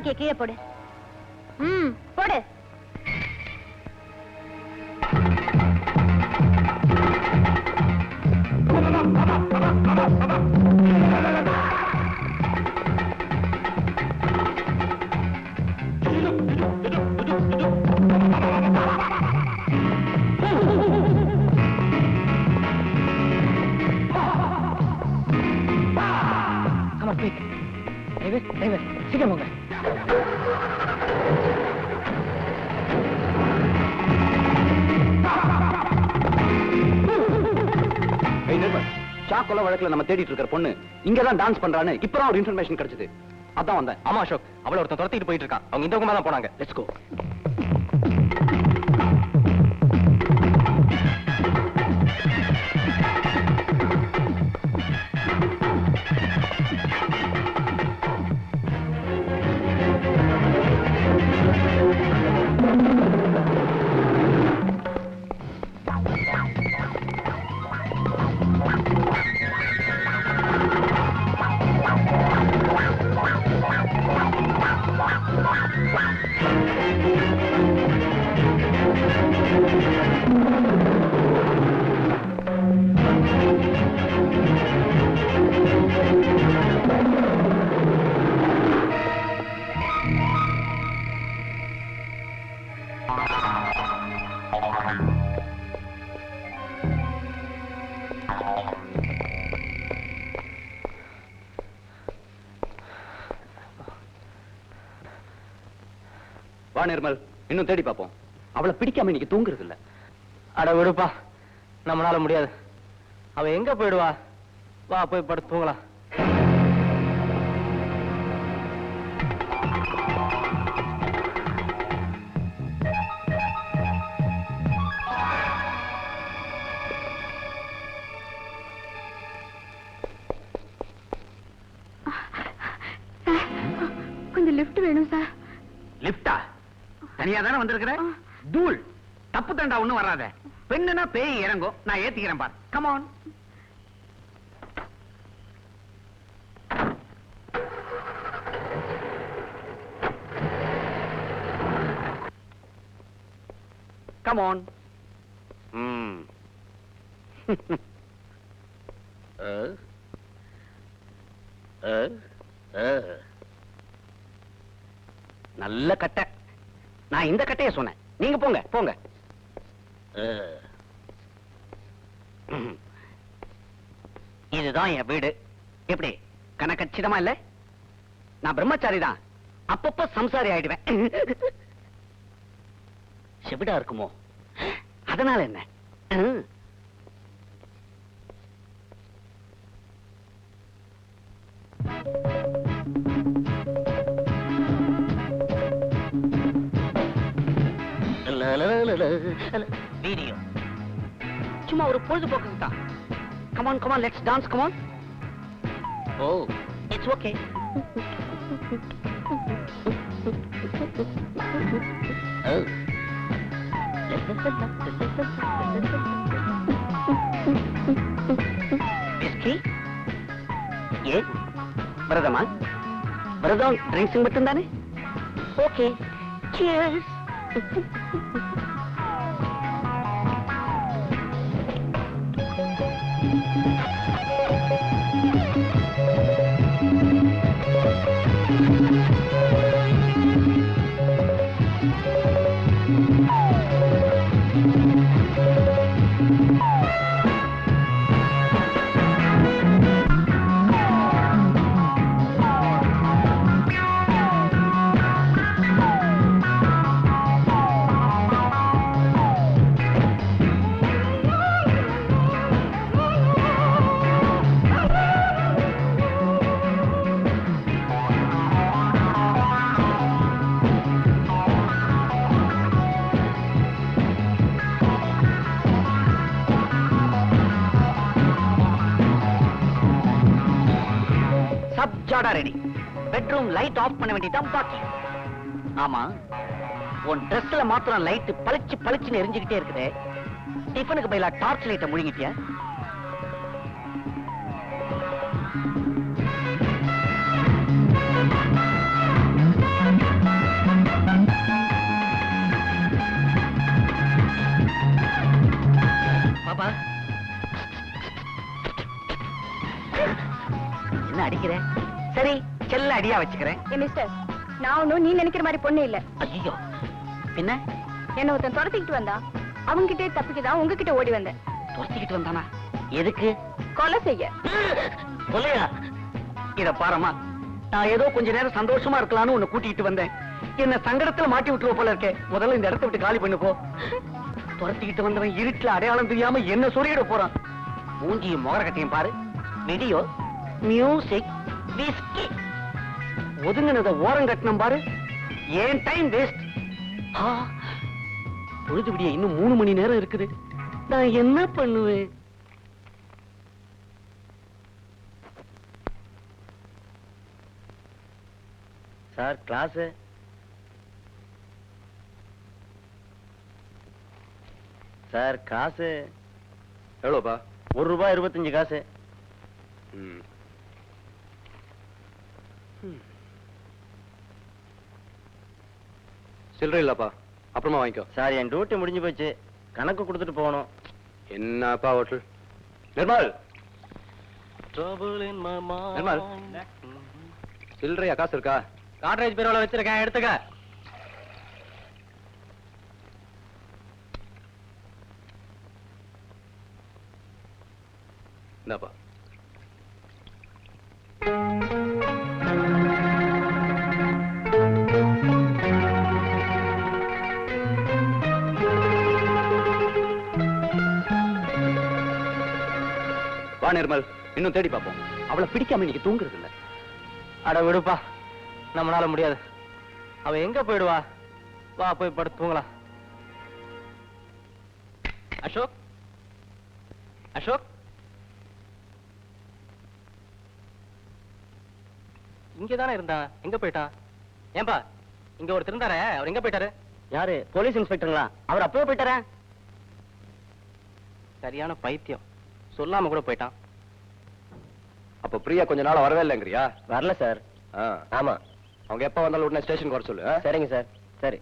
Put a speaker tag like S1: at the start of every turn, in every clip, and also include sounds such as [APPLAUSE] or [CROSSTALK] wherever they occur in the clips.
S1: துப்பாக்கியை கீழே போடு. ம் போடு.
S2: கமா
S3: சாக்கொலை வழக்குல நம்ம தேடிட்டு இருக்கிற பொண்ணு இங்க தான் டான்ஸ் பண்றான்னு இப்பதான் ஒரு இன்ஃபர்மேஷன் கிடைச்சது. அதான் வந்தேன்.
S2: ஆமா அசோக் அவளை ஒருத்தன் துரத்திட்டு போயிட்டு இருக்கான். அவங்க இந்த பக்கமா தான் போனாங்க.
S3: லெட்ஸ் கோ நிர்மல் இன்னும் தேடி பார்ப்போம் அவளை பிடிக்காம இன்னைக்கு தூங்குறது இல்ல
S2: அட விடுப்பா நம்மளால முடியாது அவ எங்க போயிடுவா வா போய் படுத்து தூங்கலாம்
S1: கொஞ்சம் லிஃப்ட் வேணும் சார்
S3: லிப்டா தனியா தானே வந்திருக்கிற தூள். தப்பு தண்டா ஒண்ணும் வராத. பெண்ணுனா பேய் இறங்கும். நான் ஏத்திக்கிறேன் பார். கமான் கமான் நல்ல கட்டை. நான் இந்த கட்டைய சொன்னேன். நீங்க போங்க போங்க. இதுதான் என் வீடு. எப்படி? கணக்கச்சிதமா இல்ல? நான் பிரம்மச்சாரி தான். அப்பப்ப சம்சாரி ஆயிடுவேன். செவிடா இருக்குமோ? அதனால என்ன? சும்மா ஒரு பொழுதுபோக்கு தான் come on come on let's dance come on oh. It's okay whisky ஏ விரதமா விரதம் ட்ரிங்க்ஸ் மட்டும்தானே ஓகே லைட் ஆஃப் பண்ண வேண்டியதான் பாக்கி ஆமா. உன் ட்ரெஸ்ல மாத்திரம் லைட் பளிச்சு பளிச்சுன்னு எரிஞ்சுக்கிட்டே இருக்குது. டிஃபனுக்கு பதிலா டார்ச் லைட்டை முழுங்கிட்டியா? சரி. செல்ல அடியா வச்சுக்கிறேன்.
S1: மிஸ்டர் நான் ஒன்னும் நீ நினைக்கிற மாதிரி பொண்ணு இல்ல.
S3: ஐயோ பின்ன?
S1: என்ன ஒருத்தன் துரத்திக்கிட்டு வந்தா அவங்கிட்டே தப்பிக்குதான் உங்ககிட்ட ஓடி வந்தேன்.
S3: துரத்திக்கிட்டு வந்தானா? எதுக்கு?
S1: கொலை செய்ய.
S3: கொலையா? இத பாரம்மா நான் ஏதோ கொஞ்ச நேரம் சந்தோஷமா இருக்கலாம்னு உன்னை கூட்டிட்டு வந்தேன். என்ன சங்கடத்துல மாட்டி விட்டுருவ போல இருக்கே. முதல்ல இந்த இடத்த விட்டு காலி பண்ணு போ. துரத்திக்கிட்டு வந்தவன் இருட்டுல அடையாளம் தெரியாம என்ன சொல்லிட போறான். மூஞ்சியும் முகர கட்டையும் பாரு. வீடியோ மியூசிக் விஸ்கி ஒதுங்கினத ஓரம் கட்டணும் பாரு. ஏன் டைம் வேஸ்ட் பொழுது விடிய இன்னும் மூணு மணி நேரம் இருக்குது. நான் என்ன பண்ணுவேன்?
S2: சார் கிளாஸ் சார் காசு
S4: எவ்வளோப்பா
S2: ஒரு ரூபாய் இருபத்தஞ்சு காசு.
S4: ம். சில்லறை இல்லப்பா. அப்புறமா வாங்கிக்கோ.
S2: சார் என் டியூட்டி முடிஞ்சு போச்சு. கணக்கு கொடுத்துட்டு போகணும்.
S4: என்னப்பா ஹோட்டல் நிர்மல்! நிர்மல்! சில்லறையா காசு இருக்கா?
S2: காட்ரேஜ் பீரோல வச்சிருக்கேன் எடுத்துக்க.
S4: இந்தாப்பா. வா நிர்மல் இன்னும் தேடி பார்ப்போம்.
S3: அவளை பிடிக்காம இன்னைக்கு தூங்குறது இல்ல
S2: அட விடுப்பா நம்மளால முடியாது. அவ எங்க போயிடுவா? வா போய் படுத்து தூங்கலாம். அசோக்? அசோக்? இங்க தானே இருந்தான் எங்க போயிட்டான் ஏன்பா இங்க ஒருத்தர் இருந்தாரே அவர் எங்க போயிட்டாரு?
S3: யாரு போலீஸ் இன்ஸ்பெக்டருங்களா? அவர் அப்பவே போயிட்டாரா?
S2: சரியான பைத்தியம். சொல்லாம கூட போயிட்டான்.
S4: அப்ப பிரியா கொஞ்ச நாள் வரவே இல்லைங்கிறியா?
S2: வரல சார். ஆமா.
S4: அவங்க எப்ப வந்தாலும் உடனே ஸ்டேஷனுக்கு வர சொல்லு?
S2: சரிங்க சார். சரி.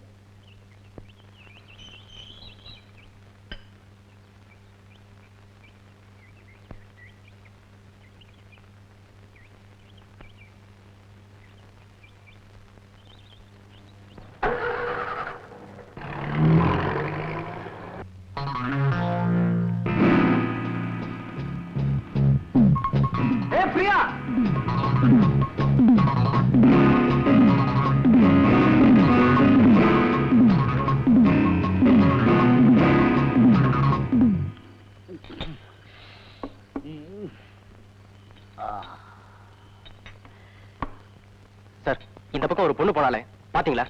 S2: சார் இந்த பக்கம் ஒரு பொண்ணு போனாலே பாத்தீங்களா?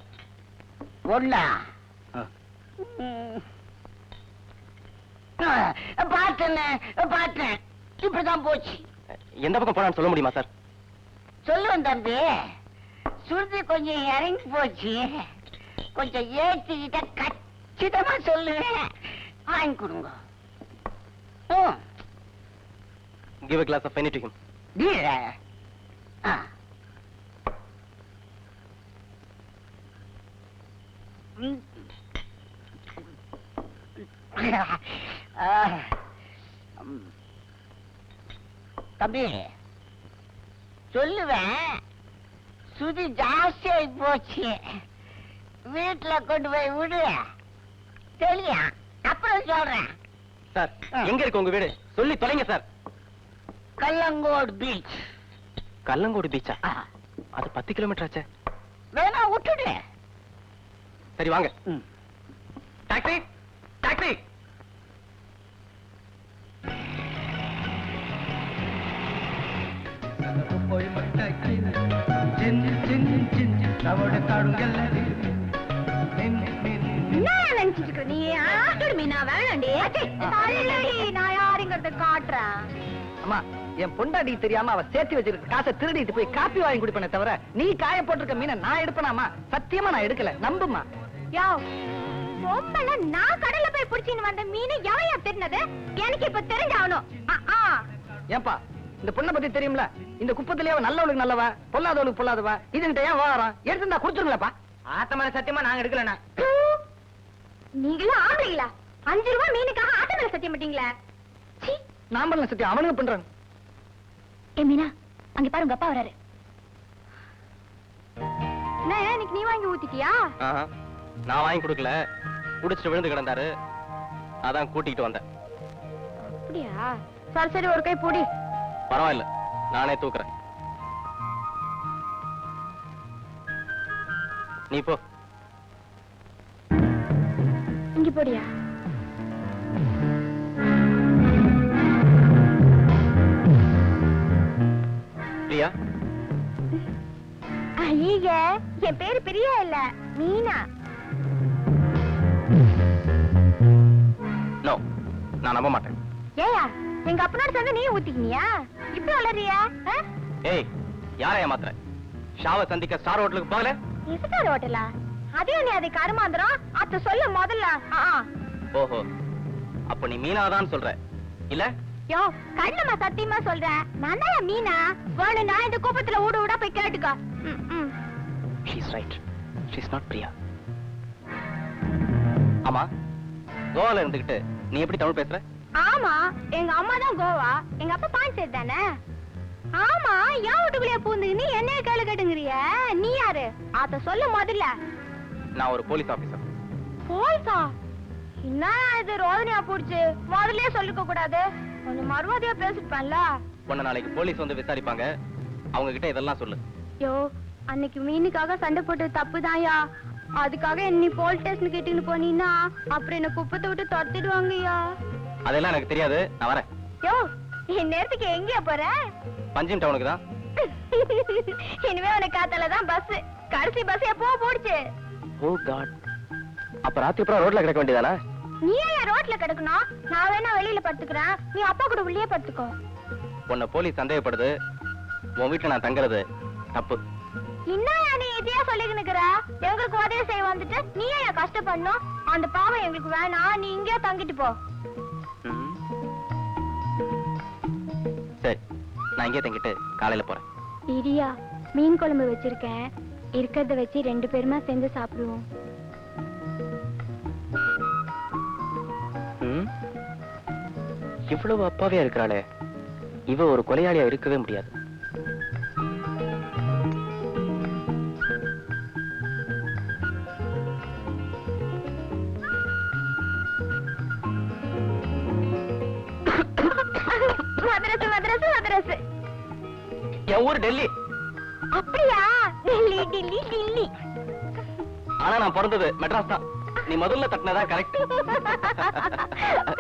S3: பொண்ணா? பார்த்தேன் பார்த்தேன். இப்படிதான் போச்சு.
S2: எந்த பக்கம் போனான்னு சொல்ல முடியுமா சார்?
S3: சொல்லுவேன் தம்பி. சுருதி கொஞ்சம் இறங்கி போச்சு. கொஞ்சம் ஏற்றிக்கிட்ட கச்சிதமா சொல்லுவேன். வாங்கி கொடுங்க. ம்,
S2: give a glass of any to him.
S3: ம். ஆ. ம். தம்பி சொல்லுவேன் சுதி ஜாஸ்தியாகி போச்சு வீட்டுல கொண்டு போய் விடு தெரியா அப்புறம் சொல்றேன்
S2: சார். எங்க இருக்கு உங்க வீடு சொல்லி தொலைங்க சார்
S3: கல்லங்கோடு பீச்.
S2: கல்லங்கோடு பீச்சா? அது பத்து கிலோமீட்டர் ஆச்சே.
S3: வேணா விட்டுடு.
S2: சரி வாங்க. Taxi taxi.
S1: என்ன நினைச்சிட்டு இருக்க நீ ஆட்டுடு மீனா வேணாண்டி நான் யாருங்கிறத காட்டுறேன்.
S3: அம்மா என் பொண்டாட்டி தெரியாம அவ சேர்த்து வச்சிருக்க காசை திருடிட்டு போய் காப்பி வாங்கி குடிப்பேனே தவிர நீ காய போட்டிருக்க மீனை நான் எடுப்பேனாமா? சத்தியமா நான் எடுக்கல. நம்புமா?
S1: யோ பொம்பளை நான் கடல்ல போய் புடிச்சின்னு வந்த மீன் எவையா தெரிஞ்சது எனக்கு இப்ப தெரிஞ்சாகணும். ஆ, ஆ.
S3: ஏன்பா இந்த பொண்ணை பத்தி தெரியும்ல? இந்த குப்பத்திலேயே அவ நல்லவளுக்கு நல்லவ? பொல்லாதவளுக்கு பொல்லாதவ? இதுகிட்ட ஏன் வாரம் எடுத்துருந்தா கொடுத்துருங்களப்பா.
S2: ஆத்தமான சத்தியமா நாங்க எடுக்கலண்ணா.
S1: நீங்களும் ஆம்பளைங்களா? அஞ்சு ரூபாய் மீனுக்காக ஆட்ட மேல சத்தியம் மாட்டீங்களா சீ.
S3: நான் பண்ணல சத்தியம் அவனுங்க பண்றாங்க.
S1: ஏ மீனா அங்க பாருங்க அப்பா வராரு. என்ன இன்னைக்கு நீ வாங்கி ஊத்திட்டியா?
S2: ஆஹா, நான் வாங்கி கொடுக்கல. குடிச்சிட்டு விழுந்து கிடந்தாரு. அதான் கூட்டிகிட்டு வந்தேன்.
S1: அப்படியா? சரி சரி ஒரு கை பூடி.
S2: பரவாயில்ல நானே தூக்குறேன். நீ போ.
S1: இங்க போடியா?
S2: பிரியா
S1: ஐய என் பேரு பிரியா இல்ல மீனா.
S2: நோ நான் நம்ப மாட்டேன்.
S1: ஏயா எங்க அப்பனோட சேர்ந்து நீ ஊத்திக்கினியா? இப்படி வளரியா
S2: ஏய் யாரை ஏமாத்துற? ஷாவை சந்திக்க ஸ்டார் ஹோட்டலுக்கு போகல?
S1: இசுக்கார் ஹோட்டலா? அதையும் நீ அதை கருமாந்திரம் அத்த சொல்ல முதல்ல.
S2: ஓஹோ அப்ப நீ மீனாதான் சொல்ற. இல்ல
S1: யோ கண்ணம்மா சத்தியமா சொல்றேன் நான் தான் மீனா வேணும்னா இந்த கூப்பத்துல ஊட ஊட போய் கேட்டுக்கோ.
S2: She's right she's not Priya ஆமா கோவால இருந்துகிட்டு நீ எப்படி தமிழ் பேசுற?
S1: ஆமா எங்க அம்மா தான் கோவா. எங்க அப்பா பாண்டிச்சேரி தானே? ஆமா ஏன் வீட்டுக்குள்ளே பூந்து நீ என்ன கேளு கேட்டுங்கிறிய? நீ யாரு? அத சொல்ல முதல்ல.
S2: நான் ஒரு போலீஸ் ஆபீசர்
S1: போல்சா என்ன இது ரோதனையா போடுச்சு? முதல்லயே சொல்லிக்க கூடாது. கொஞ்சம் மறுவாதியா பேசிருப்பேன்ல?
S2: உன்னை நாளைக்கு போலீஸ் வந்து விசாரிப்பாங்க. அவங்க கிட்ட இதெல்லாம் சொல்லு.
S1: யோ அன்னைக்கு மீனுக்காக சண்டை போட்டது தப்புதான்யா. அதுக்காக என்ன போலீஸ் ஸ்டேஷன் கிட்டின்னு போனீன்னா அப்புறம் என்ன குப்பத்தை விட்டு துரத்திடுவாங்கய்யா.
S2: அதெல்லாம் எனக்கு தெரியாது. நான் வரேன்.
S1: யோ என் நேரத்துக்கு எங்கேயா போற?
S2: பஞ்சிம் டவுனுக்கு தான்.
S1: இனிமே உனக்கு காத்தால தான் பஸ் கடைசி பஸ் எப்போ போடுச்சு.
S2: ஓ காட் அப்ப ராத்திரி அப்புறம் ரோட்ல கிடக்க வேண்டியதானே?
S1: நீ ஏன் ரோட்ல கிடக்கணும்? நான் வேணா வெளியில படுத்துக்கிறேன். நீ அப்பா கூட உள்ளே படுத்துக்கோ.
S2: உன்னை போலீஸ் சந்தேகப்படுது. உன் வீட்டுல நான் தங்குறது. தப்பு.
S1: என்னயா நீ இதையா சொல்லிக்கிட்டு இருக்கிற எங்களுக்கு உதவி செய்ய வந்துட்டு நீ ஏன் கஷ்டப்படணும்? அந்த பாவம் எங்களுக்கு வேணாம் நீ இங்கேயே தங்கிட்டு போ.
S2: சரி நான் இங்கே தங்கிட்டு காலையில போறேன்.
S1: இரியா மீன் குழம்பு வச்சிருக்கேன். இருக்கிறத வச்சு ரெண்டு பேருமா சேர்ந்து சாப்பிடுவோம்.
S2: இவ்வளவு அப்பாவியா இருக்கிறாளே. இவ ஒரு கொலையாளியா இருக்கவே முடியாது. என் ஊர் டெல்லி.
S1: அப்படியா? டில்லி டில்லி டில்லி.
S2: ஆனா நான் பிறந்தது மெட்ராஸ் தான். நீ முதல்ல தட்டினதா கரெக்ட் [LAUGHS]